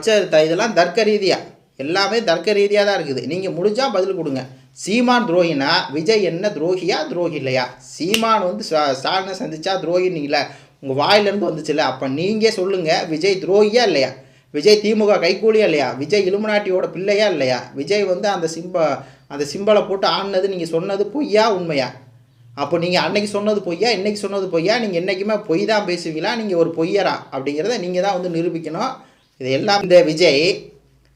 சரி இதெல்லாம் தர்க்க ரீதியாக எல்லாமே தர்க்க ரீதியாக தான் இருக்குது. நீங்கள் முடிஞ்சால் பதில் கொடுங்க. சீமான் துரோகினா விஜய் என்ன துரோகியா துரோகி இல்லையா? சீமான் வந்து ஸ்டா- ஸ்டாலினை சந்திச்சா துரோகினீங்கள உங்கள் வாயிலேருந்து வந்துச்சுல்ல. அப்போ நீங்கள் சொல்லுங்கள் விஜய் துரோகியா இல்லையா? விஜய் திமுக கைக்கூலியா இல்லையா? விஜய் இலுமினாட்டியோட பிள்ளையா இல்லையா? விஜய் வந்து அந்த சிம்ப அந்த சிம்பலை போட்டு ஆடினது நீங்கள் சொன்னது பொய்யா உண்மையா? அப்போ நீங்கள் அன்னைக்கு சொன்னது பொய்யா இன்னைக்கு சொன்னது பொய்யா? நீங்கள் என்றைக்குமே பொய் தான் பேசுவீங்களா? நீங்கள் ஒரு பொய்யரா? அப்படிங்கிறத நீங்கள் தான் வந்து நிரூபிக்கணும். இது எல்லாம் இந்த விஜய்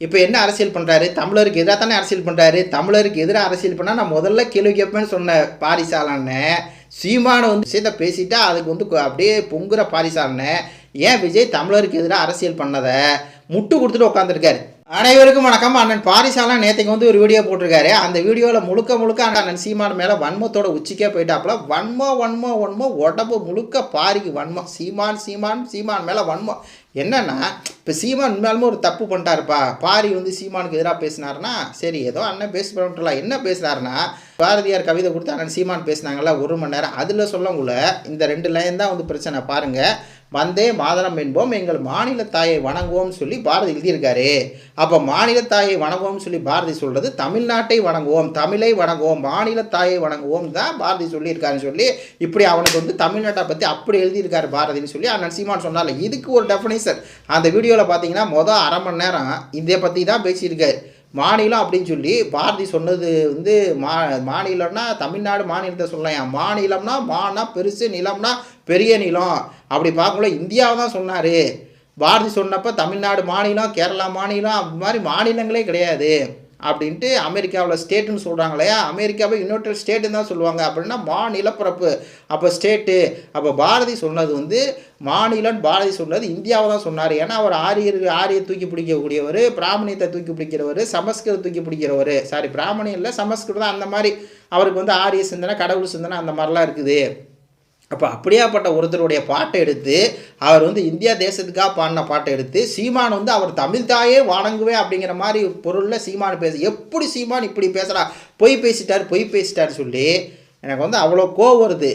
இப்போ என்ன அரசியல் பண்ணுறாரு தமிழருக்கு எதிராக தானே அரசியல் பண்ணுறாரு தமிழருக்கு எதிராக அரசியல் பண்ணால் நான் முதல்ல கேள்வி கேட்பேன்னு சொன்ன பாரிசாலன்னு சீமானை வந்து விஷயத்தை பேசிட்டா அதுக்கு வந்து அப்படியே பொங்குற பாரிசாலன்னு ஏன் விஜய் தமிழருக்கு எதிராக அரசியல் பண்ணதை? முட்டு கொடுத்துட்டு உட்காந்துருக்காரு அனைவருக்கும் வணக்கம். அண்ணன் பாரிசாலன் நேற்றுக்கு வந்து ஒரு வீடியோ போட்டிருக்காரு. அந்த வீடியோவில் முழுக்க முழுக்க அண்ணன் சீமான் மேலே வன்மத்தோட உச்சிக்கே போயிட்டாப்புல. வன்மோ வன்மோ வன்மோ உடம்பு முழுக்க பாரிக்கு வன்மம். சீமான் சீமான் சீமான் மேலே வன்மம். என்னன்னா இப்போ சீமான் உண்மையாலுமே ஒரு தப்பு பண்ணிட்டாருப்பா. பாரி வந்து சீமானுக்கு எதிராக பேசினாருன்னா சரி ஏதோ அண்ணன் பேசி என்ன பேசுனாருன்னா பாரதியார் கவிதை கொடுத்து அண்ணன் சீமான் பேசினாங்கல்ல ஒரு மணி நேரம். அதில் சொல்லக்குள்ள இந்த ரெண்டு லைன் தான் வந்து பிரச்சனை. பாருங்கள் வந்தே மாதரம் என்போம் எங்கள் மாநில தாயை வணங்குவோம்னு சொல்லி பாரதி எழுதியிருக்காரு. அப்போ மாநில தாயை வணங்குவோம்னு சொல்லி பாரதி சொல்கிறது தமிழ்நாட்டை வணங்குவோம் தமிழை வணங்குவோம் மாநில தாயை வணங்குவோம் தான் பாரதி சொல்லியிருக்காருன்னு சொல்லி இப்படி அவனுக்கு வந்து தமிழ்நாட்டை பற்றி அப்படி எழுதியிருக்காரு பாரதின்னு சொல்லி அண்ணன் சீமான் சொன்னால இதுக்கு ஒரு டெஃபினேஷன் அந்த வீடியோவில் பார்த்தீங்கன்னா மொதல் அரை மணி நேரம் இதை பற்றி தான் பேசியிருக்காரு. மாநிலம் அப்படின்னு சொல்லி பாரதி சொன்னது வந்து மா மாநிலம்னா தமிழ்நாடு மாநிலத்தை சொல்லலாம். மாநிலம்னா மானா பெருசு நிலம்னா பெரிய நிலம். அப்படி பார்க்கும்போது இந்தியாவை தான் சொன்னார். பாரதி சொன்னப்போ தமிழ்நாடு மாநிலம் கேரளா மாநிலம் அது மாதிரி மாநிலங்களே கிடையாது. அப்படின்ட்டு அமெரிக்காவில் ஸ்டேட்டுன்னு சொல்கிறாங்க இல்லையா? அமெரிக்காவை யுனைடெட் ஸ்டேட்டுன்னு தான் சொல்லுவாங்க. அப்படின்னா மாநிலப்பரப்பு. அப்போ ஸ்டேட்டு அப்போ பாரதி சொன்னது வந்து மாநிலம் பாரதி சொன்னது இந்தியாவை தான் சொன்னார். ஏன்னா அவர் ஆரியர் ஆரியை தூக்கி பிடிக்கக்கூடியவர் பிராமணியத்தை தூக்கி பிடிக்கிறவர் சமஸ்கிருதம் தூக்கி பிடிக்கிறவர். சாரி பிராமணியம் இல்லை சமஸ்கிருதம் அந்த மாதிரி அவருக்கு வந்து ஆரிய சிந்தனை கடவுள் சிந்தனை அந்த மாதிரிலாம் இருக்குது. அப்போ அப்படியாப்பட்ட ஒருத்தருடைய பாட்டை எடுத்து அவர் வந்து இந்தியா தேசத்துக்காக பாடின பாட்டை எடுத்து சீமான் வந்து அவர் தமிழ் தாயே வணங்குவே அப்படிங்கிற மாதிரி பொருளில் சீமான் பேச எப்படி சீமான் இப்படி பேசுகிறா பொய் பேசிட்டார் பொய் பேசிட்டார் சொல்லி எனக்கு வந்து அவ்வளோ கோவம் வருது.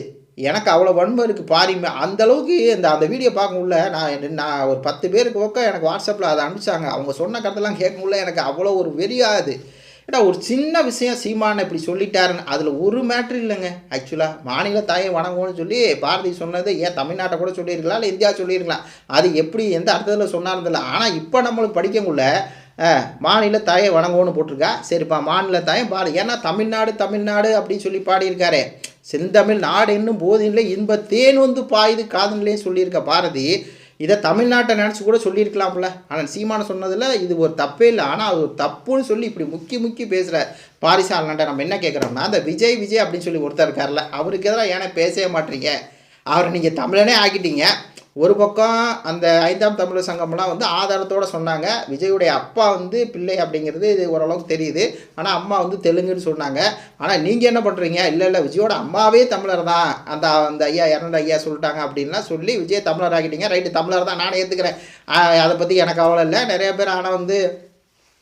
எனக்கு அவ்வளோ வன்மை இருக்குது பாருமே அந்தளவுக்கு இந்த அந்த வீடியோ பார்க்கக்குள்ள நான் நான் ஒரு பத்து பேருக்கு பக்கம் எனக்கு வாட்ஸ்அப்பில் அதை அனுப்பிச்சாங்க. அவங்க சொன்ன கருத்தெல்லாம் கேட்கக்குள்ள எனக்கு அவ்வளோ ஒரு வெறியாகுது ஏடா ஒரு சின்ன விஷயம் சீமானை இப்படி சொல்லிட்டாருன்னு அதில் ஒரு மேட்ரு இல்லைங்க. ஆக்சுவலாக மாநில தாயை வணங்கும்னு சொல்லி பாரதி சொன்னது ஏன் தமிழ்நாட்டை கூட சொல்லியிருக்கலாம் இல்லை இந்தியா சொல்லியிருக்கலாம் அது எப்படி எந்த அர்த்தத்தில் சொன்னார்ந்தில்ல ஆனால் இப்போ நம்மளுக்கு படிக்கக்குள்ள மாநில தாயை வணங்கும்னு போட்டிருக்கா. சரிப்பா மாநில தாயை பாடு ஏன்னா தமிழ்நாடு தமிழ்நாடு அப்படின்னு சொல்லி பாடியிருக்காரு. செந்தமிழ் நாடு என்னும் போதில்லை இன்ப தேன் வந்து பாயுது காதன்லேயும் சொல்லியிருக்க பாரதி. இதை தமிழ்நாட்டை நினச்சி கூட சொல்லியிருக்கலாம்ல. ஆனால் சீமான சொன்னதில் இது ஒரு தப்பே இல்லை. ஆனால் அது ஒரு தப்புன்னு சொல்லி இப்படி முக்கி முக்கி பேசுகிற பாரிசாலன்ட்ட நம்ம என்ன கேட்குறோம்னா அந்த விஜய் விஜய் அப்படின்னு சொல்லி ஒருத்தர் இருக்கார்ல அவருக்கு எதிராக ஏன்னா பேசவே மாட்டீங்க? அவரை நீங்கள் தமிழனே ஆக்கிட்டீங்க. ஒரு பக்கம் அந்த ஐந்தாம் தமிழர் சங்கம்லாம் வந்து ஆதாரத்தோடு சொன்னாங்க. விஜயுடைய அப்பா வந்து பிள்ளை அப்படிங்கிறது இது ஓரளவுக்கு தெரியுது. ஆனால் அம்மா வந்து தெலுங்குன்னு சொன்னாங்க. ஆனால் நீங்கள் என்ன பண்ணுறீங்க இல்லை இல்லை விஜயோட அம்மாவே தமிழர் தான். அந்த அந்த ஐயா இரண்டு ஐயா சொல்லிட்டாங்க அப்படின்லாம் சொல்லி விஜய் தமிழர் ஆகிட்டீங்க ரைட்டு தமிழர் தான். நானே ஏற்றுக்கிறேன் அதை பற்றி எனக்கு அவ்வளோ இல்லை. நிறைய பேர் ஆனால் வந்து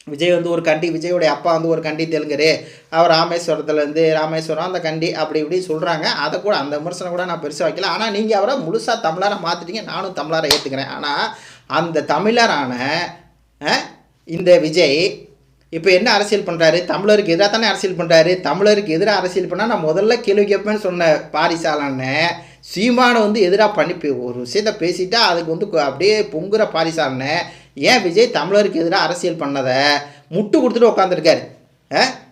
விஜய் வந்து ஒரு கண்டி விஜயோடைய அப்பா வந்து ஒரு கண்டி தெலுங்கரு. அவர் ராமேஸ்வரத்துலேருந்து ராமேஸ்வரம் அந்த கண்டி அப்படி இப்படி சொல்கிறாங்க அதை கூட அந்த விமர்சனம் கூட நான் பெருசாக வைக்கல. ஆனால் நீங்கள் அவரை முழுசாக தமிழரை மாற்றிட்டீங்க நானும் தமிழரை ஏற்றுக்கிறேன் ஆனால் அந்த தமிழரான இந்த விஜய் இப்போ என்ன அரசியல் பண்ணுறாரு தமிழருக்கு எதிராக தானே அரசியல் பண்ணுறாரு தமிழருக்கு எதிராக அரசியல் பண்ணால் நான் முதல்ல கேள்வி கேட்பேன்னு சொன்ன பாரிசாலன்னு சீமானை வந்து எதிராக பண்ணி ஒரு விஷயத்த பேசிட்டா அதுக்கு வந்து அப்படியே பொங்குற பாரிசாரனை ஏன் விஜய் தமிழருக்கு எதிராக அரசியல் பண்ணதை? முட்டு கொடுத்துட்டு உட்காந்துருக்காரு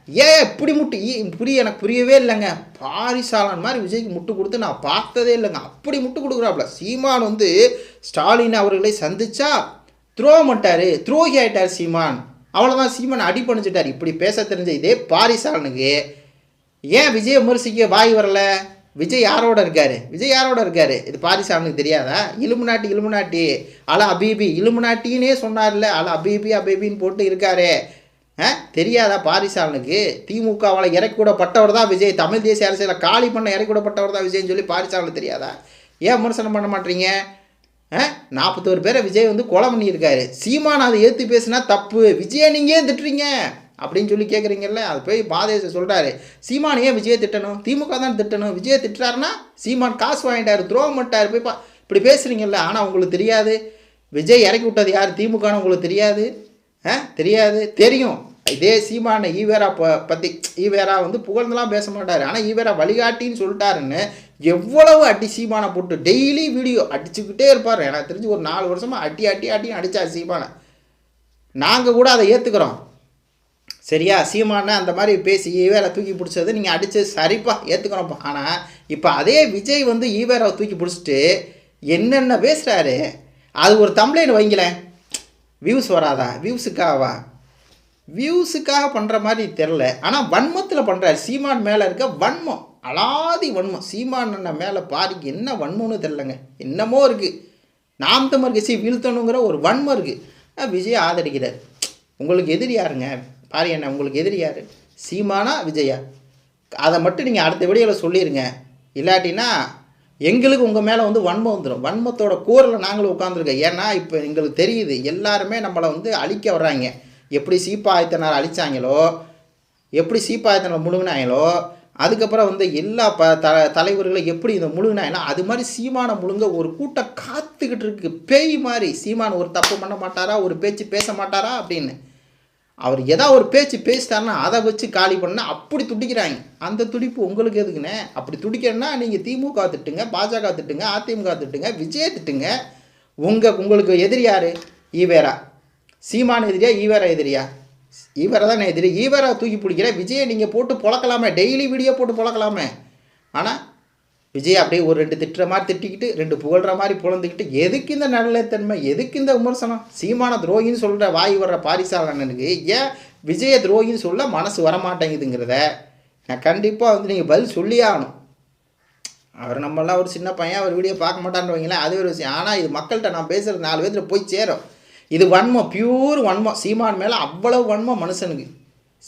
ஏன் இப்படி முட்டு? ஈ- புரிய எனக்கு புரியவே இல்லைங்க. பாரிசாலன் மாதிரி விஜய்க்கு முட்டு கொடுத்து நான் பார்த்ததே இல்லைங்க. அப்படி முட்டு கொடுக்குறாப்புல. சீமான் வந்து ஸ்டாலின் அவர்களை சந்திச்சா த்ரோ பண்ணிட்டாரு. துரோகி ஆயிட்டார் சீமான். அவ்வளோதான் சீமான் அடி பண்ணிச்சிட்டார் இப்படி பேச தெரிஞ்ச இதே பாரிசாலனுக்கு ஏன் விஜய் விமர்சிக்க வாய் வரல? விஜய் யாரோட இருக்காரு? விஜய் யாரோட இருக்காரு? இது பாரிசாமனுக்கு தெரியாதா? இலுமுனாட்டி இலுமுனாட்டி. அல அபீபி. இலுமுனாட்டின்னே சொன்னார்ல அல அபீபி அபீபின்னு போட்டு இருக்காரு. ஆ? தெரியாதா பாரிசாமனுக்கு திமுகவால் இறக்கிவிடப்பட்டவர் தான் விஜய். தமிழ் தேசிய அரசியலில் காலி பண்ண இறக்கிவிடப்பட்டவர் தான் விஜய்னு சொல்லி பாரிசாமனுக்கு தெரியாதா? ஏன் விமர்சனம் பண்ண மாட்டீங்க? நாற்பத்தோரு பேரை விஜய் வந்து கொலை பண்ணியிருக்காரு. சீமான் அதை ஏற்று பேசுனா தப்பு. விஜயை நீங்கள் ஏன் திட்டுறீங்க? அப்படின்னு சொல்லி கேட்குறீங்கல்ல அது போய் பாதேச சொல்கிறாரு சீமான் ஏன் விஜயை திட்டணும்? திமுக தான் திட்டணும். விஜயை திட்டுறாருன்னா சீமான் காசு வாங்கிட்டார் துரோகம் பண்ணிட்டார். போய் பா இப்படி பேசுகிறீங்கல்ல ஆனால் உங்களுக்கு தெரியாது. விஜய் இறக்கி விட்டது யார்? திமுகன்னு உங்களுக்கு தெரியாது. ஆ தெரியாது. தெரியும். இதே சீமான ஈவேரா ப பற்றி ஈவேரா வந்து புகழ்ந்துலாம் பேச மாட்டார். ஆனால் ஈவேரா வழிகாட்டின்னு சொல்லிட்டாருன்னு எவ்வளவு அடி சீமானை போட்டு டெய்லி வீடியோ அடிச்சுக்கிட்டே இருப்பார். எனக்கு தெரிஞ்சு ஒரு நாலு வருஷமாக அடி அடி அடின்னு அடித்தார் சீமானை. நாங்கள் கூட அதை ஏற்றுக்கிறோம் சரியா? சீமான அந்த மாதிரி பேசி ஈவேரா தூக்கி பிடிச்சது நீங்கள் அடித்து சரிப்பா ஏற்றுக்கணும்ப்பா ஆனால் இப்போ அதே விஜய் வந்து ஈவேராவை தூக்கி பிடிச்சிட்டு என்னென்ன பேசுகிறாரு அது ஒரு தம்ளைன்னு வைங்களேன். வியூஸ் வராதா? வியூஸுக்காகவா வியூஸுக்காக பண்ணுற மாதிரி தெரில ஆனால் வன்மத்தில் பண்ணுறாரு சீமான் மேலே இருக்க வன்மம். அலாதி வன்மம். சீமான் அண்ணன் மேலே பாரிக்கு என்ன வன்மம்னு தெரிலங்க என்னமோ இருக்குது நாம் தமிழ் கட்சி வீழ்த்தணுங்கிற ஒரு வன்மம் இருக்குது விஜய் ஆதரிக்கிறார். உங்களுக்கு எதிரி யாருங்க? பாரு என்ன உங்களுக்கு எதிரி யார்? சீமானா விஜயா? அதை மட்டும் நீங்கள் அடுத்த வீடியோவில் சொல்லிடுங்க இல்லாட்டினா எங்களுக்கு உங்கள் மேலே வந்து வன்மம் வந்துடும் வன்மத்தோட கூரில் நாங்களும் உட்காந்துருக்கோம் ஏன்னா இப்போ எங்களுக்கு தெரியுது எல்லாருமே நம்மளை வந்து அழிக்க வர்றாங்க. எப்படி சீப்பாயத்தனார் அழிச்சாங்களோ எப்படி சீப்பாயத்தனார் முழுங்கினாங்களோ அதுக்கப்புறம் வந்து எல்லா ப த தலைவர்களும் எப்படி இதை முழுங்கினாங்கன்னா அது மாதிரி சீமானை முழுங்க ஒரு கூட்டம் காத்துக்கிட்டு இருக்கு. பேய் மாதிரி. சீமான் ஒரு தப்பு பண்ண மாட்டாரா? ஒரு பேச்சு பேச மாட்டாரா? அப்படின்னு. அவர் ஏதோ ஒரு பேச்சு பேசிட்டாருன்னா அதை வச்சு காலி பண்ணால் அப்படி துடிக்கிறாங்க. அந்த துடிப்பு உங்களுக்கு எதுக்குண்ணே? அப்படி துடிக்கணும்னா நீங்கள் திமுக திட்டுங்க பாஜக திட்டுங்க அதிமுக திட்டுங்க விஜய் திட்டுங்க. உங்கள் உங்களுக்கு எதிரி யார்? ஈவேரா. சீமான் எதிரியா ஈவேரா எதிரியா? ஈவேரா தானே எதிரி. ஈவேரா தூக்கி பிடிக்கிற விஜயை நீங்கள் போட்டு பொழக்கலாமே. டெய்லி வீடியோ போட்டு பொழக்கலாமே. ஆனால் விஜய் அப்படியே ஒரு ரெண்டு திட்டுற மாதிரி திட்டிக்கிட்டு ரெண்டு புகழ்கிற மாதிரி புலந்துக்கிட்டு எதுக்கு இந்த நல்லத்தன்மை எதுக்கு இந்த விமர்சனம்? சீமான துரோகின்னு சொல்கிற வாய் வர்ற பாரிசாரணனுக்கு ஏன் விஜய துரோகின்னு சொல்ல மனசு வரமாட்டேங்குதுங்கிறத? நான் கண்டிப்பாக வந்து நீங்கள் பதில் சொல்லியே ஆகணும். அவர் நம்மளாம் ஒரு சின்ன பையன் அவர் வீடியோ பார்க்க மாட்டான்னு வைங்களேன் அது ஒரு விஷயம். ஆனால் இது மக்கள்கிட்ட நான் பேசுகிறது நாலு பேர்த்துல போய் சேரும். இது வன்மம் பியூர் வன்மம். சீமான் மேலே அவ்வளவு வன்மம் மனுஷனுக்கு.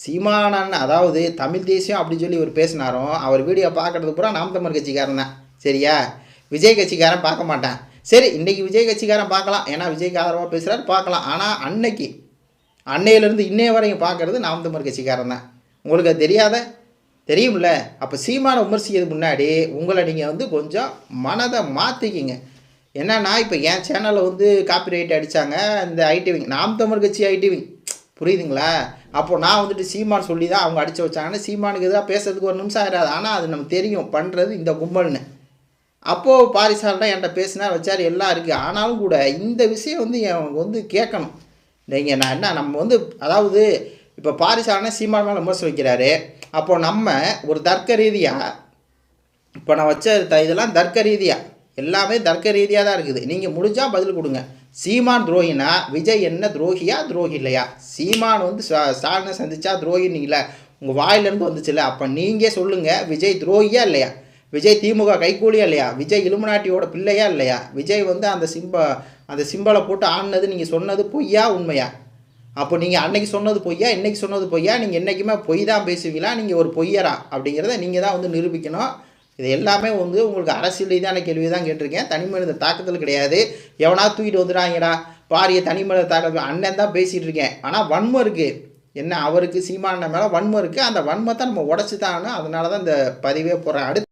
சீமானன் அதாவது தமிழ் தேசியம் அப்படின்னு சொல்லி இவர் பேசினாரோ அவர் வீடியோ பார்க்கறது பூரா நாம் தமிழ் கட்சிக்காரன் தான். சரியா? விஜய் கட்சிக்காரன் பார்க்க மாட்டேன். சரி இன்றைக்கி விஜய் கட்சிக்காரன் பார்க்கலாம். ஏன்னா விஜய்க்கு ஆதரவாக பேசுகிறாரு பார்க்கலாம். ஆனால் அன்னைக்கு அன்னையிலேருந்து இன்னைய வரையும் பார்க்குறது நாம் தமிழ் கட்சிக்காரன் தான். உங்களுக்கு அது தெரியாத? தெரியும்ல. அப்போ சீமான விமர்சிக்கிறதுக்கு முன்னாடி உங்களை நீங்கள் வந்து கொஞ்சம் மனதை மாற்றிக்கிங்க என்னன்னா இப்போ என் சேனலில் வந்து காப்பிரைட் அடித்தாங்க இந்த ஐடிவிங் நாம் தமிழ் கட்சி ஐடிவிங் புரியுதுங்களா? அப்போது நான் வந்துட்டு சீமான் சொல்லி தான் அவங்க அடித்து வச்சாங்கன்னு சீமானுக்கு எதாவது பேசுறதுக்கு ஒரு நிமிஷம் ஆயிடாது ஆனால் அது நம்ம தெரியும் பண்ணுறது இந்த கும்பல்னு. அப்போது பாரிசால்தான் என்கிட்ட பேசினா வச்சார் எல்லாம் இருக்குது ஆனாலும் கூட இந்த விஷயம் வந்து அவங்க வந்து கேட்கணும். நீங்கள் நான் என்ன நம்ம வந்து அதாவது இப்போ பாரிசாலனை சீமான் மேலே விமர்சனம் வைக்கிறாரு. அப்போது நம்ம ஒரு தர்க்க ரீதியாக இப்போ நான் வச்ச த இதெல்லாம் தர்க்க ரீதியாக எல்லாமே தர்க்க ரீதியாக தான் இருக்குது. நீங்கள் முடிஞ்சால் பதில் கொடுங்க. சீமான் துரோகினா விஜய் என்ன துரோகியா துரோகி இல்லையா? சீமான் வந்து ஸ்டாலினை சந்திச்சா துரோகினீங்கள உங்கள் வாயிலேருந்து வந்துச்சுல்ல அப்போ நீங்கள் சொல்லுங்கள் விஜய் துரோகியா இல்லையா? விஜய் திமுக கைகூலியா இல்லையா? விஜய் இலுமினாட்டியோட பிள்ளையா இல்லையா? விஜய் வந்து அந்த சிம்ப அந்த சிம்பலை போட்டு ஆடினது நீங்கள் சொன்னது பொய்யா உண்மையா? அப்போ நீங்கள் அன்னைக்கு சொன்னது பொய்யா இன்னைக்கு சொன்னது பொய்யா? நீங்கள் என்றைக்குமே பொய் தான் பேசுவீங்களா? நீங்கள் ஒரு பொய்யரா? அப்படிங்கிறத நீங்கள் தான் வந்து நிரூபிக்கணும். இது எல்லாமே வந்து உங்களுக்கு அரசியல் ரீதியான கேள்வி தான் கேட்டிருக்கேன். தனி மனித தாக்கத்தில் கிடையாது. எவனா தூக்கிட்டு வந்துடுறாங்கடா பாரிய தனி மனித தாக்கத்தில் அண்ணன் தான் பேசிகிட்டு இருக்கேன். ஆனால் வன்மம் இருக்குது என்ன அவருக்கு சீமான மேலே வன்மம் இருக்குது அந்த வன்மத்தை நம்ம உடச்சி தான் அதனால தான் இந்த பதிவே போகிறேன் அடுத்து